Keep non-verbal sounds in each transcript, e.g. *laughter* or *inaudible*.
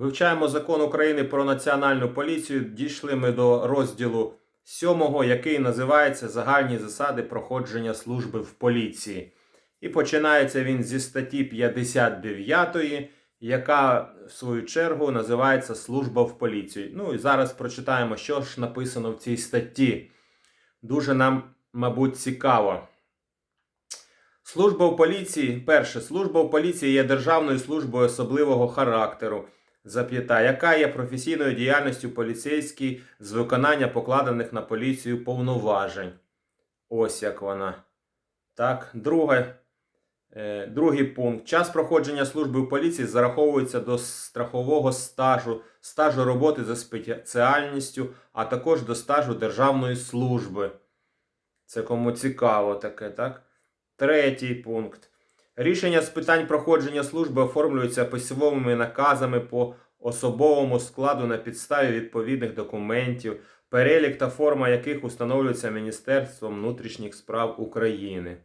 Вивчаємо закон України про національну поліцію. Дійшли ми до розділу 7, який називається Загальні засади проходження служби в поліції. І починається він зі статті 59, яка в свою чергу називається Служба в поліції. Ну і зараз прочитаємо, що ж написано в цій статті. Дуже нам, мабуть, цікаво. Служба в поліції. Перше, служба в поліції є державною службою особливого характеру, зап'ята, яка є професійною діяльністю поліцейській з виконання покладених на поліцію повноважень. Ось як вона. Так, друге. Е, Другий пункт. Час проходження служби в поліції зараховується до страхового стажу, стажу роботи за спеціальністю, а також до стажу державної служби. Це кому цікаво таке, так? Третій пункт. Рішення з питань проходження служби оформлюються письмовими наказами по особовому складу на підставі відповідних документів, перелік та форма яких установлюється Міністерством внутрішніх справ України.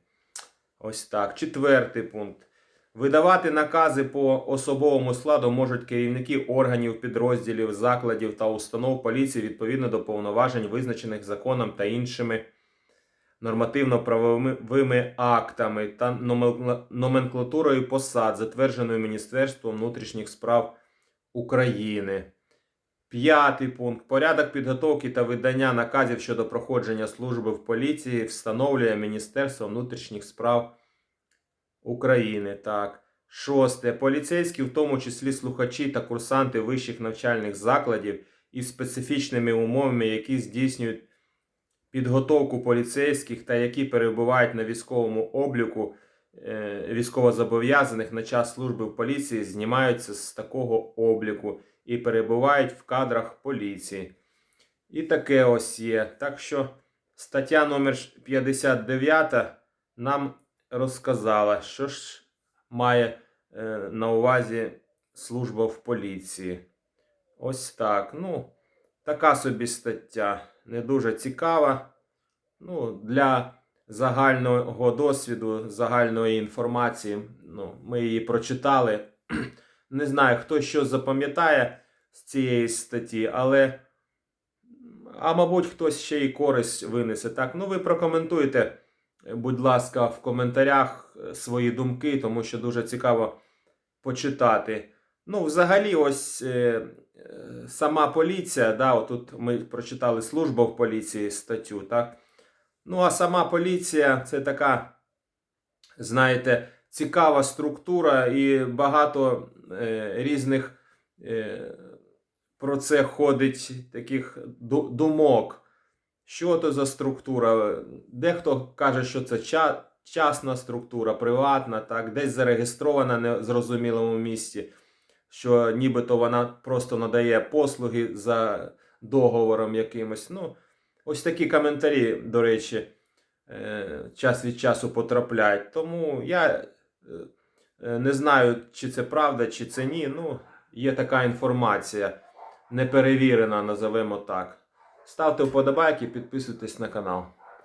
Ось так. Четвертий пункт. Видавати накази по особовому складу можуть керівники органів, підрозділів, закладів та установ поліції відповідно до повноважень, визначених законом та іншими нормативно-правовими актами та номенклатурою посад, затвердженою Міністерством внутрішніх справ України. П'ятий пункт. Порядок підготовки та видання наказів щодо проходження служби в поліції встановлює Міністерство внутрішніх справ України. Так. Шосте. Поліцейські, в тому числі слухачі та курсанти вищих навчальних закладів із специфічними умовами, які здійснюють підготовку поліцейських та які перебувають на військовому обліку е, військовозобов'язаних на час служби в поліції, знімаються з такого обліку і перебувають в кадрах поліції. І таке ось є. Так що стаття номер 59 нам розказала, що ж має е, на увазі служба в поліції. Ось так. Ну, така собі стаття. Не дуже цікава. Ну, для загального досвіду, загальної інформації. Ну, ми її прочитали. *clears throat* Не знаю, хто що запам'ятає з цієї статті, але. А мабуть, хтось ще й користь винесе. Так, ну ви прокоментуйте, будь ласка, в коментарях е, свої думки, тому що дуже цікаво почитати. Ну, взагалі, ось е, сама поліція, да, отут ми прочитали служба в поліції статтю, так? Ну, а сама поліція це така, знаєте, цікава структура і багато е, різних е, про це ходить таких думок. Що то за структура? Дехто каже, що це ча- частна структура, приватна, так, десь зареєстрована в незрозумілому місці, що нібито вона просто надає послуги за договором якимось. Ну, ось такі коментарі, до речі, е, час від часу потрапляють. Тому я е, е, не знаю, чи це правда, чи це ні. Ну, є така інформація неперевірена, називемо так. Ставте вподобайки, підписуйтесь на канал.